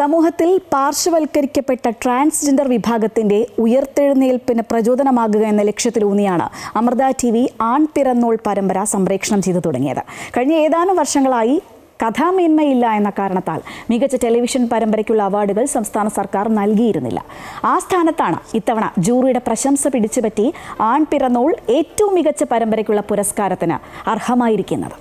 സമൂഹത്തിൽ പാർശ്വവൽക്കരിക്കപ്പെട്ട ട്രാൻസ്ജെൻഡർ വിഭാഗത്തിന്റെ ഉയർത്തെഴുന്നേൽപ്പിന് പ്രചോദനമാകുക എന്ന ലക്ഷ്യത്തിലൂന്നിയാണ് അമൃത ടി വി ആൺപിറന്നോൾ പരമ്പര സംപ്രേക്ഷണം ചെയ്തു തുടങ്ങിയത്. കഴിഞ്ഞ ഏതാനും വർഷങ്ങളായി കഥാമേന്മയില്ല എന്ന കാരണത്താൽ മികച്ച ടെലിവിഷൻ പരമ്പരയ്ക്കുള്ള അവാർഡുകൾ സംസ്ഥാന സർക്കാർ നൽകിയിരുന്നില്ല. ആ സ്ഥാനത്താണ് ഇത്തവണ ജൂറിയുടെ പ്രശംസ പിടിച്ചുപറ്റി ആൺപിറന്നോൾ ഏറ്റവും മികച്ച പരമ്പരയ്ക്കുള്ള പുരസ്കാരത്തിന് അർഹമായിരിക്കുന്നത്.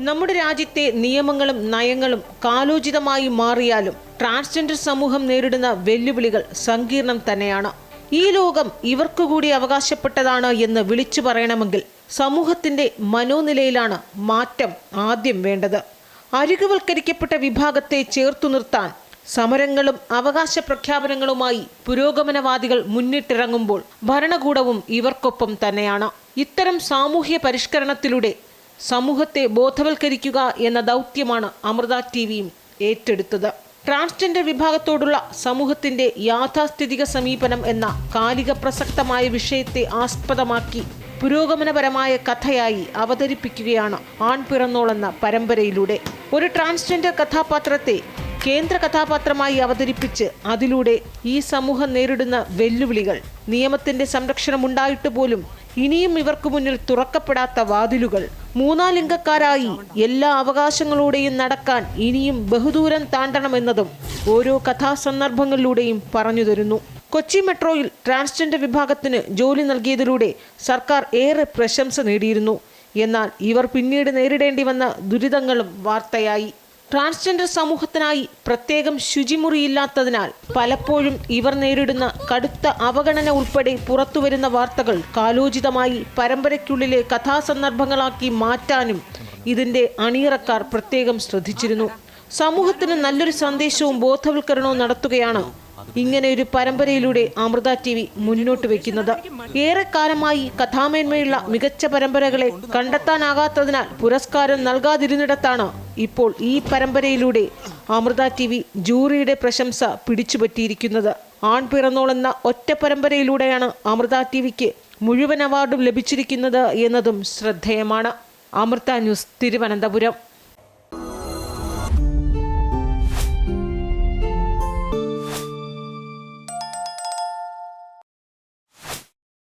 നമ്മുടെ രാജ്യത്തെ നിയമങ്ങളും നയങ്ങളും കാലോചിതമായി മാറിയാലും ട്രാൻസ്ജെൻഡർ സമൂഹം നേരിടുന്ന വെല്ലുവിളികൾ സങ്കീർണം തന്നെയാണ്. ഈ ലോകം ഇവർക്കു കൂടി അവകാശപ്പെട്ടതാണ് എന്ന് വിളിച്ചു പറയണമെങ്കിൽ സമൂഹത്തിന്റെ മനോനിലയിലാണ് മാറ്റം ആദ്യം വേണ്ടത്. അരികുവൽക്കരിക്കപ്പെട്ട വിഭാഗത്തെ ചേർത്തു നിർത്താൻ സമരങ്ങളും അവകാശ പ്രഖ്യാപനങ്ങളുമായി പുരോഗമനവാദികൾ മുന്നിട്ടിറങ്ങുമ്പോൾ ഭരണകൂടവും ഇവർക്കൊപ്പം തന്നെയാണ്. ഇത്തരം സാമൂഹ്യ പരിഷ്കരണത്തിലൂടെ സമൂഹത്തെ ബോധവൽക്കരിക്കുക എന്ന ദൗത്യമാണ് അമൃത ടി വിയും ഏറ്റെടുത്തത്. ട്രാൻസ്ജെൻഡർ വിഭാഗത്തോടുള്ള സമൂഹത്തിന്റെ യാഥാസ്ഥിതിക സമീപനം എന്ന കാലിക പ്രസക്തമായ വിഷയത്തെ ആസ്പദമാക്കി പുരോഗമനപരമായ കഥയായി അവതരിപ്പിക്കുകയാണ് ആൺ പിറന്നോളെന്ന പരമ്പരയിലൂടെ. ഒരു ട്രാൻസ്ജെൻഡർ കഥാപാത്രത്തെ കേന്ദ്ര കഥാപാത്രമായി അവതരിപ്പിച്ച് അതിലൂടെ ഈ സമൂഹം നേരിടുന്ന വെല്ലുവിളികൾ നിയമത്തിന്റെ സംരക്ഷണം ഉണ്ടായിട്ട് പോലും ഇനിയും ഇവർക്ക് മുന്നിൽ തുറക്കപ്പെടാത്ത വാതിലുകൾ മൂന്നാം ലിംഗക്കാരായി എല്ലാ അവകാശങ്ങളോടെയും നടക്കാൻ ഇനിയും ബഹുദൂരം താണ്ടണമെന്നതും ഓരോ കഥാസന്ദർഭങ്ങളിലൂടെയും പറഞ്ഞു തരുന്നു. കൊച്ചി മെട്രോയിൽ ട്രാൻസ്ജെൻഡർ വിഭാഗത്തിന് ജോലി നൽകിയതിലൂടെ സർക്കാർ ഏറെ പ്രശംസ നേടിയിരുന്നു. എന്നാൽ ഇവർ പിന്നീട് നേരിടേണ്ടി വന്ന ദുരിതങ്ങളും വാർത്തയായി. ട്രാൻസ്ജെൻഡർ സമൂഹത്തിനായി പ്രത്യേകം ശുചിമുറിയില്ലാത്തതിനാൽ പലപ്പോഴും ഇവർ നേരിടുന്ന കടുത്ത അവഗണന ഉൾപ്പെടെ പുറത്തുവരുന്ന വാർത്തകൾ കാലോചിതമായി പരമ്പരയ്ക്കുള്ളിലെ കഥാസന്ദർഭങ്ങളാക്കി മാറ്റാനും ഇതിന്റെ അണിയറക്കാർ പ്രത്യേകം ശ്രദ്ധിച്ചിരുന്നു. സമൂഹത്തിന് നല്ലൊരു സന്ദേശവും ബോധവൽക്കരണവും നടത്തുകയാണ് ഇങ്ങനെ ഒരു പരമ്പരയിലൂടെ അമൃത ടി വി മുന്നോട്ട് വെക്കുന്നത്. ഏറെക്കാലമായി കഥാമേന്മയുള്ള മികച്ച പരമ്പരകളെ കണ്ടെത്താനാകാത്തതിനാൽ പുരസ്കാരം നൽകാതിരുന്നിടത്താണ് ഇപ്പോൾ ഈ പരമ്പരയിലൂടെ അമൃത ടി വി ജൂറിയുടെ പ്രശംസ പിടിച്ചുപറ്റിയിരിക്കുന്നത്. ആൺ എന്ന ഒറ്റ പരമ്പരയിലൂടെയാണ് അമൃത ടി വിക്ക് മുഴുവൻ അവാർഡും ലഭിച്ചിരിക്കുന്നത് എന്നതും ശ്രദ്ധേയമാണ്. അമൃത ന്യൂസ് തിരുവനന്തപുരം.